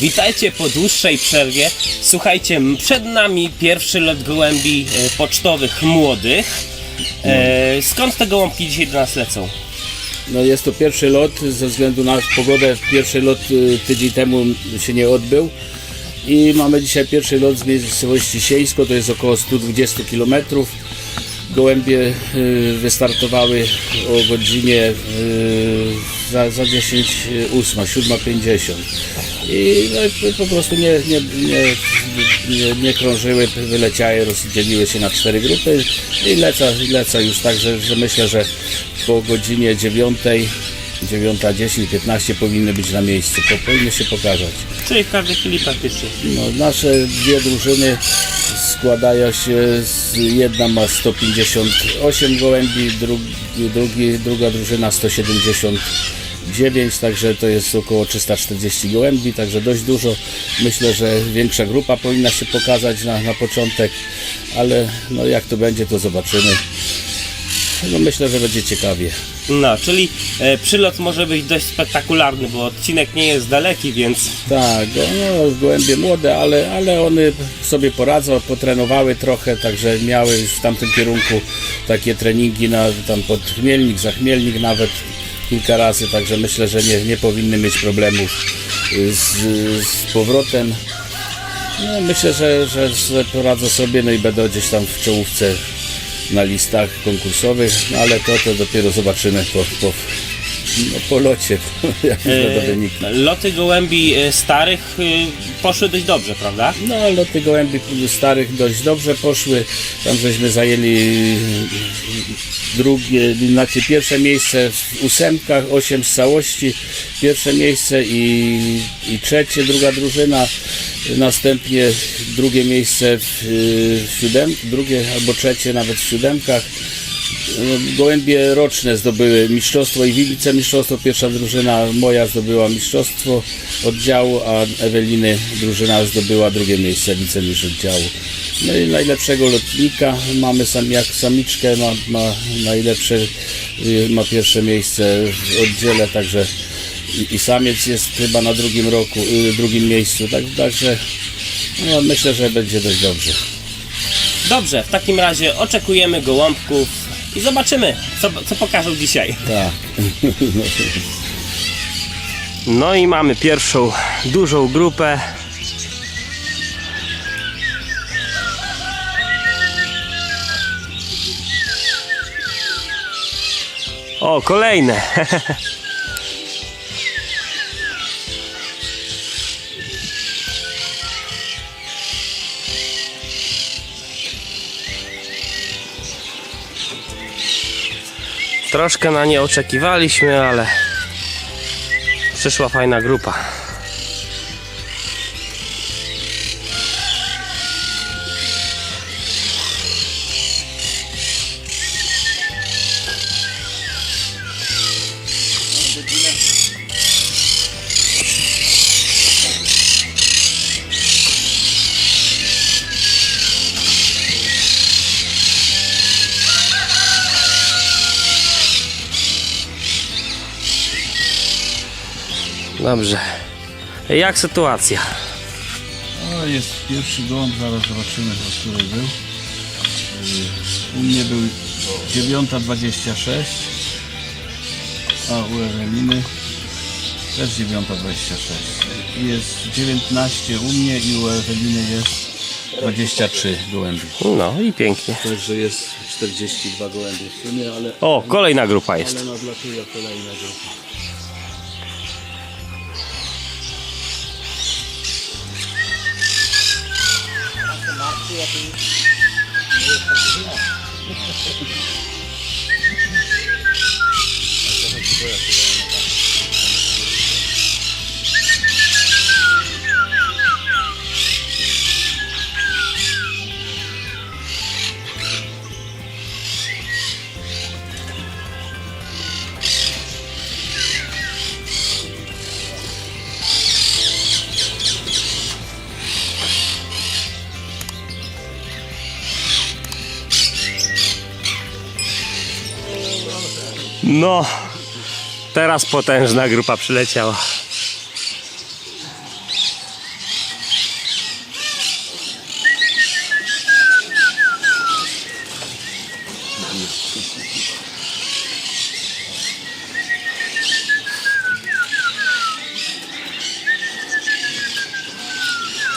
Witajcie po dłuższej przerwie. Słuchajcie, przed nami pierwszy lot gołębi e, pocztowych młodych. E, skąd te gołąbki dzisiaj do nas lecą? No jest to pierwszy lot, ze względu na pogodę pierwszy lot y, tydzień temu się nie odbył i mamy dzisiaj pierwszy lot z miejscowości Sieńsko, to jest około 120 km. Gołębie y, wystartowały o godzinie y, za, za 10 8, 7.50 i no, po prostu nie, nie, nie, nie, nie krążyły, wyleciały, rozdzieliły się na cztery grupy i leca, leca już tak, że, że myślę, że po godzinie 9, 9.10, 15 powinny być na miejscu, po, powinny się pokazać. Czyli w każdej chwili praktycznie. No, nasze dwie drużyny składają się z jedna ma 158 gołębi, drugi, drugi, druga drużyna 179, także to jest około 340 gołębi, także dość dużo. Myślę, że większa grupa powinna się pokazać na, na początek, ale no, jak to będzie, to zobaczymy. No, myślę, że będzie ciekawie. No, czyli e, przylot może być dość spektakularny, bo odcinek nie jest daleki, więc Tak, go- no, gołębie młode, ale, ale one sobie poradzą, potrenowały trochę, także miały już w tamtym kierunku takie treningi na, tam pod Chmielnik, za Chmielnik nawet kilka razy, także myślę, że nie, nie powinny mieć problemów y, z, z powrotem. No, myślę, że, że sobie poradzą sobie, no i będą gdzieś tam w czołówce na listach konkursowych, no ale to, to dopiero zobaczymy po, po, no, po locie, jakie będą e, wyniki. loty gołębi e, starych e, poszły dość dobrze, prawda? No, loty gołębi starych dość dobrze poszły. Tam żeśmy zajęli drugie, znaczy pierwsze miejsce w ósemkach, osiem z całości, pierwsze miejsce i, i trzecie, druga drużyna. Następnie drugie miejsce w, w siódem, drugie albo trzecie nawet w siódemkach. No, Gołębie roczne zdobyły mistrzostwo i wicemistrzostwo. Pierwsza drużyna moja zdobyła mistrzostwo oddziału, a Eweliny drużyna zdobyła drugie miejsce wicemistrz oddziału. No i najlepszego lotnika mamy sam, jak samiczkę, ma, ma najlepsze, y, ma pierwsze miejsce w oddziale, także i, i samiec jest chyba na drugim roku, y, drugim miejscu, tak, także no, myślę, że będzie dość dobrze. Dobrze, w takim razie oczekujemy gołąbków i zobaczymy, co, co pokażą dzisiaj. Tak. No i mamy pierwszą dużą grupę. O, kolejne. Troszkę na nie oczekiwaliśmy, ale przyszła fajna grupa. Dobrze. Jak sytuacja? O, jest pierwszy gołąb, zaraz zobaczymy, o której był. U mnie był 9.26, a u Eweliny też 9.26. I Jest 19 u mnie i u Eweliny jest 23 gołębi. No i pięknie. Także jest 42 gołębie w sumie, ale, O, kolejna grupa jest. ale nadlatuje kolejna grupa. Thank you. No, teraz potężna grupa przyleciała.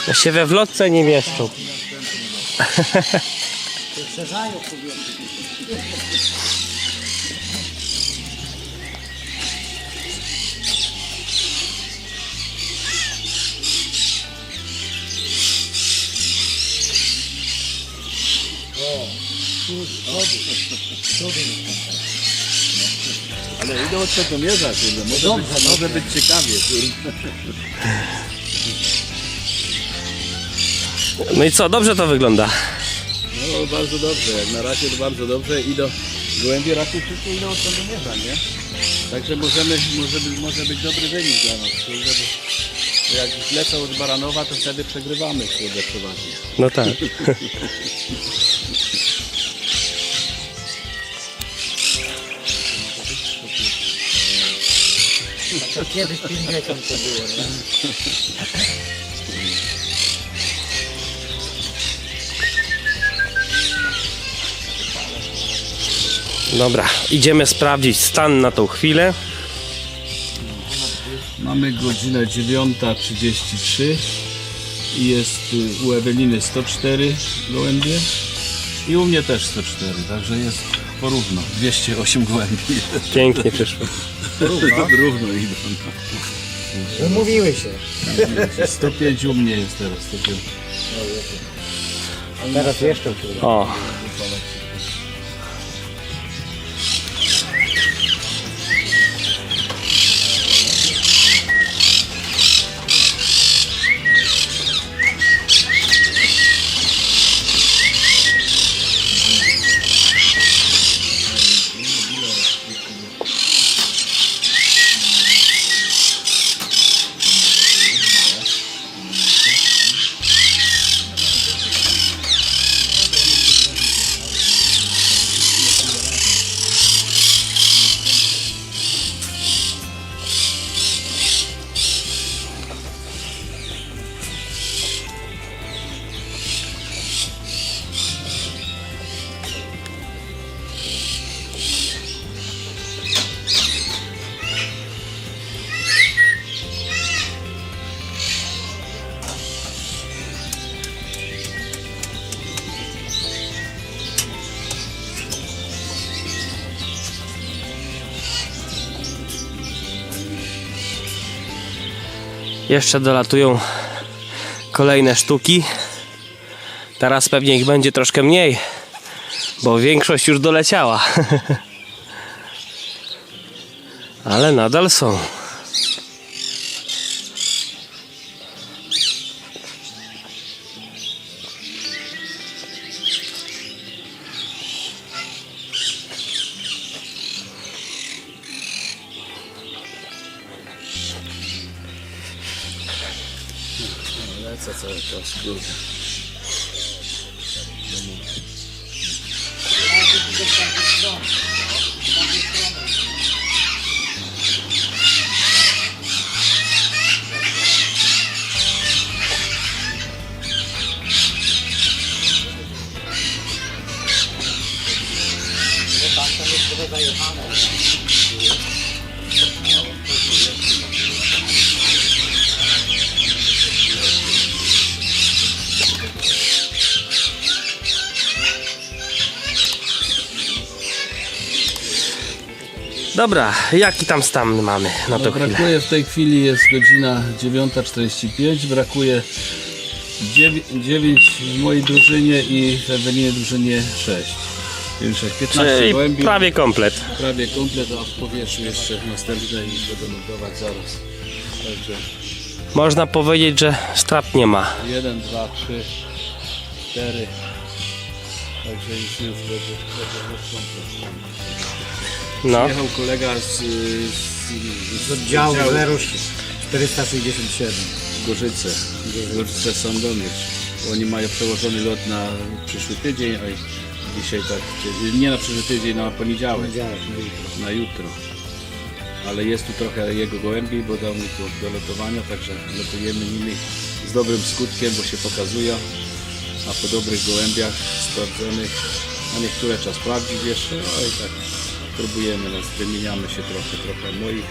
Ja się we wlotce nie mieszczą. Ale idę od tego mierza, kurde. Może, być, może być ciekawie. Kurde. No i co, dobrze to wygląda. No bardzo dobrze, jak na razie to bardzo dobrze i do gołębie raczej wszystko idą od tego mierza, nie? Także możemy, może, być, może być dobry wynik dla nas, kurde, bo jak lecą od Baranowa, to wtedy przegrywamy, kurde, przeważnie. No tak. To kiedyś 50 to było, nie? Dobra, idziemy sprawdzić stan na tą chwilę. Mamy godzinę 9.33 i jest y, u Eweliny 104 gołębie i u mnie też 104, także jest porówno, 208 gołębi. Pięknie przyszło. Równo idą. Umówiły się. 105 u mnie jest teraz, 105. Teraz jeszcze O. Jeszcze dolatują kolejne sztuki. Teraz pewnie ich będzie troszkę mniej, bo większość już doleciała. Ale nadal są. Lecę cały czas, kurde. Dobra, jaki tam stan mamy na No, chwilę? brakuje w tej chwili jest godzina 9.45, brakuje 9, w mojej drużynie i w Ewelinie drużynie 6. Więc jak 15 Czyli gołębi, prawie komplet. prawie komplet, a w powietrzu jeszcze następne i będą lądować zaraz. Także Można powiedzieć, że strat nie ma. 1, 2, 3, 4. Także już, już będzie, będzie komplet. No. Jechał kolega z, z, Z oddziału 0467. Gorzyce. Gorzyce Sandomierz. Oni mają przełożony lot na przyszły tydzień, a dzisiaj tak, nie na przyszły tydzień, na poniedziałek, Poniedziałek, no jutro. na jutro. Ale jest tu trochę jego gołębi, bo dał mi tu do lotowania, także lotujemy nimi z dobrym skutkiem, bo się pokazują. A po dobrych gołębiach sprawdzonych, a niektóre trzeba sprawdzić jeszcze, no i tak próbujemy, no, wymieniamy się trochę, trochę moich,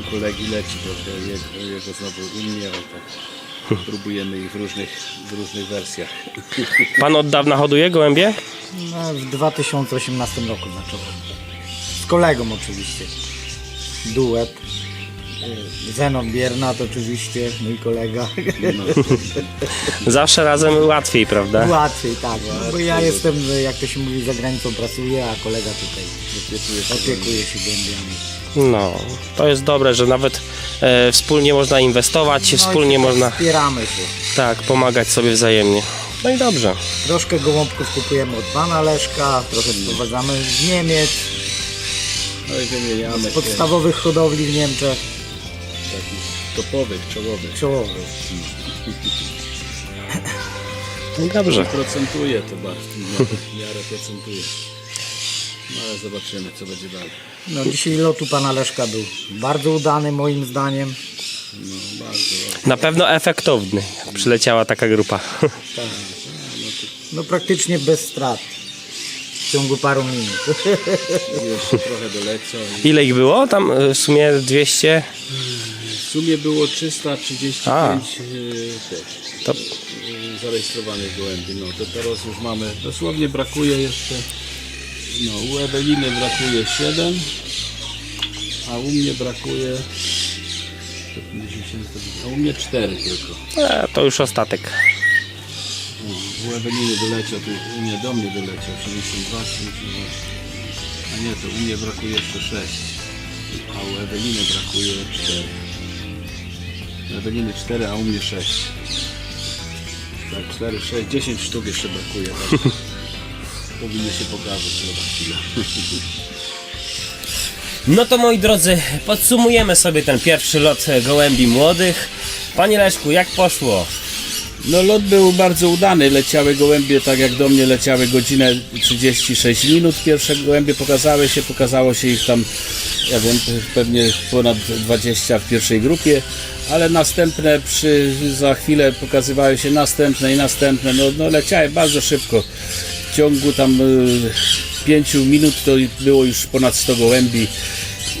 u kolegi leci trochę, jego, jego znowu u mnie, ale tak próbujemy ich w różnych, w różnych wersjach. Pan od dawna hoduje gołębie? No, w 2018 roku zacząłem. Z kolegą oczywiście. Duet. Zenon Biernat oczywiście, mój kolega. Zawsze razem łatwiej, prawda? Łatwiej, tak. No, bo ja jestem, jak to się mówi, za granicą pracuję, a kolega tutaj opiekuje się gołębiami. No, to jest dobre, że nawet e, wspólnie można inwestować, No wspólnie można Wspieramy się. tak pomagać sobie wzajemnie. No i dobrze. Troszkę gołąbków kupujemy od pana Leszka, trochę sprowadzamy z Niemiec, No i wymieniamy się podstawowych hodowli w Niemczech, takich topowych, czołowych. czołowych. No i dobrze. Procentuje to bardzo, no, w miarę procentuje. No ale zobaczymy, co będzie dalej. No, dzisiaj lotu pana Leszka był bardzo udany moim zdaniem. No, bardzo, bardzo. Na pewno efektowny, jak przyleciała taka grupa. No praktycznie bez strat. W ciągu paru minut. Jeszcze trochę dolecą. i Ile ich było? Tam e, w sumie 200? W sumie było 335 A. y, tych, To y, zarejestrowanych gołębi. No to teraz już mamy, dosłownie brakuje jeszcze, no u Eweliny brakuje 7, a u mnie brakuje 150, a u mnie 4 tylko. e, to już ostatek. No, u Eweliny doleciał, tu u mnie do mnie doleciał 72, 72. A nie, to u mnie brakuje jeszcze 6. A u Eweliny brakuje 4. U Eweliny 4, a u mnie 6. Tak, 4, 6, 10 sztuk jeszcze brakuje. Tak. Powinny się pokazać chwilę. No to moi drodzy, podsumujemy sobie ten pierwszy lot gołębi młodych. Panie Leszku, jak poszło? No lot był bardzo udany, leciały gołębie tak jak do mnie leciały godzinę 36 minut. Pierwsze gołębie pokazały się, pokazało się ich tam, ja wiem, pewnie ponad 20 w pierwszej grupie, ale następne przy, za chwilę pokazywały się następne i następne, no, no leciały bardzo szybko. W ciągu tam 5 minut to było już ponad 100 gołębi.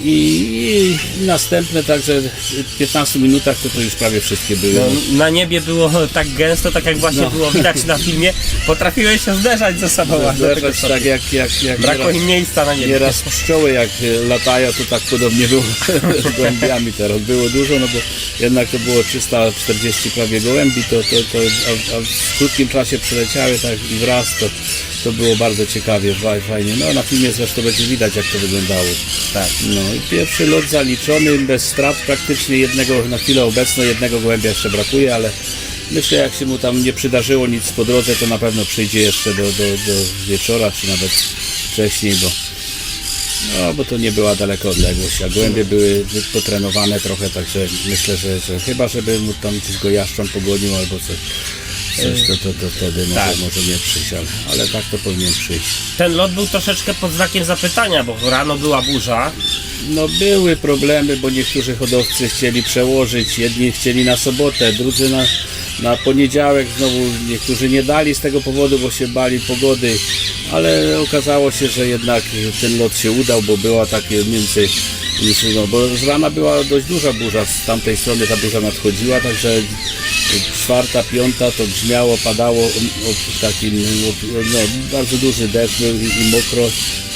I, i następne także w 15 minutach to, to już prawie wszystkie były. No, na niebie było tak gęsto, tak jak właśnie No. było widać na filmie. Potrafiłeś się zderzać ze sobą. tego Zderzać tak jak, jak, jak Brakło nieraz, im miejsca na niebie. nieraz pszczoły jak e, latają, to tak podobnie było z gołębiami teraz. Było dużo, no bo jednak to było 340 prawie gołębi, to, to, to a, a w krótkim czasie przyleciały tak i wraz, to, to było bardzo ciekawie, fa- fajnie. No na filmie zresztą będzie widać jak to wyglądało. Tak. No i pierwszy lot zaliczony, bez strat praktycznie jednego, na chwilę obecną jednego gołębia jeszcze brakuje, ale myślę jak się mu tam nie przydarzyło nic po drodze, to na pewno przyjdzie jeszcze do, do, do wieczora, czy nawet wcześniej, bo no, bo to nie była daleko odległość, a gołębie były potrenowane trochę, także myślę, że, że chyba żeby mu tam gdzieś go jaszcząb pogonił albo coś, coś to, to, to wtedy może, Tak. może nie przyjść, ale, ale tak to powinien przyjść. Ten lot był troszeczkę pod znakiem zapytania, bo rano była burza. No były problemy, bo niektórzy hodowcy chcieli przełożyć, jedni chcieli na sobotę, drudzy na, na poniedziałek, znowu niektórzy nie dali z tego powodu, bo się bali pogody, ale okazało się, że jednak ten lot się udał, bo była takie mniej więcej, no, bo z rana była dość duża burza, z tamtej strony ta burza nadchodziła, także czwarta, piąta to brzmiało, padało o, takim, no, bardzo duży deszcz i, i mokro,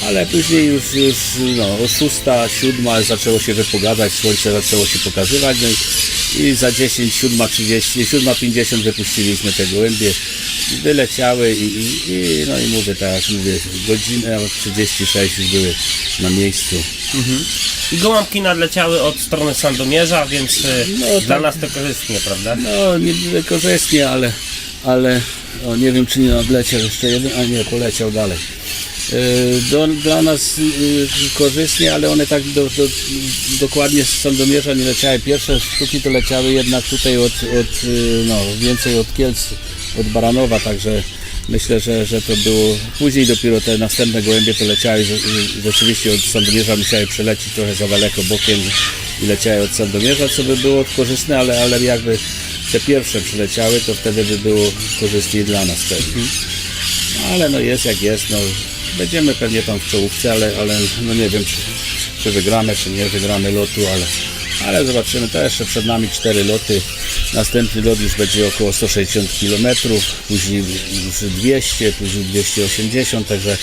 ale później już, już no, o szósta, siódma zaczęło się wypogadać, słońce zaczęło się pokazywać no i, i za 10, siódma 30, siódma 50 wypuściliśmy te gołębie, wyleciały i, i, i no i mówię tak mówię, godzinę 36 już były na miejscu. I gołąbki nadleciały od strony Sandomierza, więc e, No, dla tak. nas to korzystnie, prawda? No, nie korzystnie, ale, ale o, nie wiem, czy nie nadleciał jeszcze jeden, a nie, poleciał dalej. Yy, Do, dla nas yy, korzystnie, ale one tak do, do, dokładnie z Sandomierza nie leciały. Pierwsze sztuki to leciały jednak tutaj od, od no, więcej od Kielc, od Baranowa, także myślę, że, że to było. Później dopiero te następne gołębie to leciały, rzeczywiście od Sandomierza musiały przelecieć trochę za daleko bokiem i leciały od Sandomierza, co by było korzystne, ale, ale jakby te pierwsze przyleciały, to wtedy by było korzystniej dla nas pewnie. No, ale no jest jak jest, no będziemy pewnie tam w czołówce, ale, ale no nie wiem czy, czy wygramy, czy nie wygramy lotu, ale, ale zobaczymy, to jeszcze przed nami cztery loty, Następny lot już będzie około 160 km, później już 200, później 280, także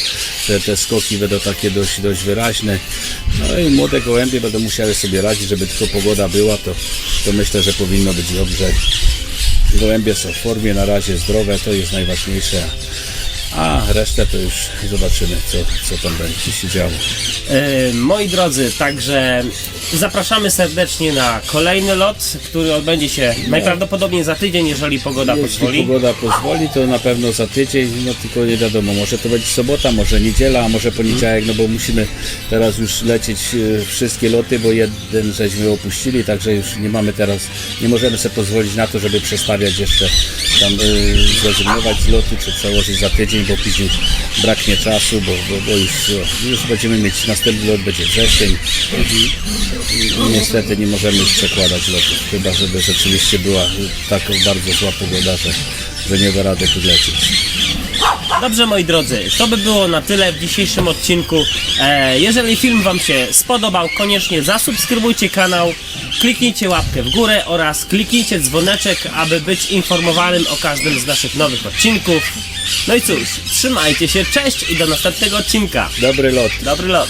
te, te skoki będą takie dość, dość wyraźne. No i młode gołębie będą musiały sobie radzić, żeby tylko pogoda była, to, to myślę, że powinno być dobrze. Gołębie są w formie, na razie zdrowe, to jest najważniejsze. A resztę to już zobaczymy, co, co tam będzie się działo. E, moi drodzy, także zapraszamy serdecznie na kolejny lot, który odbędzie się najprawdopodobniej za tydzień, jeżeli pogoda Jeśli pozwoli. pogoda pozwoli, to na pewno za tydzień, no tylko nie wiadomo, może to będzie sobota, może niedziela, a może poniedziałek, no bo musimy teraz już lecieć e, wszystkie loty, bo jeden żeśmy opuścili, także już nie mamy teraz, nie możemy sobie pozwolić na to, żeby przestawiać jeszcze tam, y, zrezygnować z lotu, czy przełożyć za tydzień, bo później braknie czasu, bo, bo, bo już, już będziemy mieć, następny lot będzie wrzesień. I, niestety nie możemy już przekładać lotów, chyba żeby rzeczywiście była tak bardzo zła pogoda, że, że nie da rady tu lecieć. Dobrze moi drodzy, to by było na tyle w dzisiejszym odcinku. E, jeżeli film Wam się spodobał, koniecznie zasubskrybujcie kanał, kliknijcie łapkę w górę oraz kliknijcie dzwoneczek, aby być informowanym o każdym z naszych nowych odcinków. No i cóż, trzymajcie się, cześć i do następnego odcinka. Dobry lot. Dobry lot.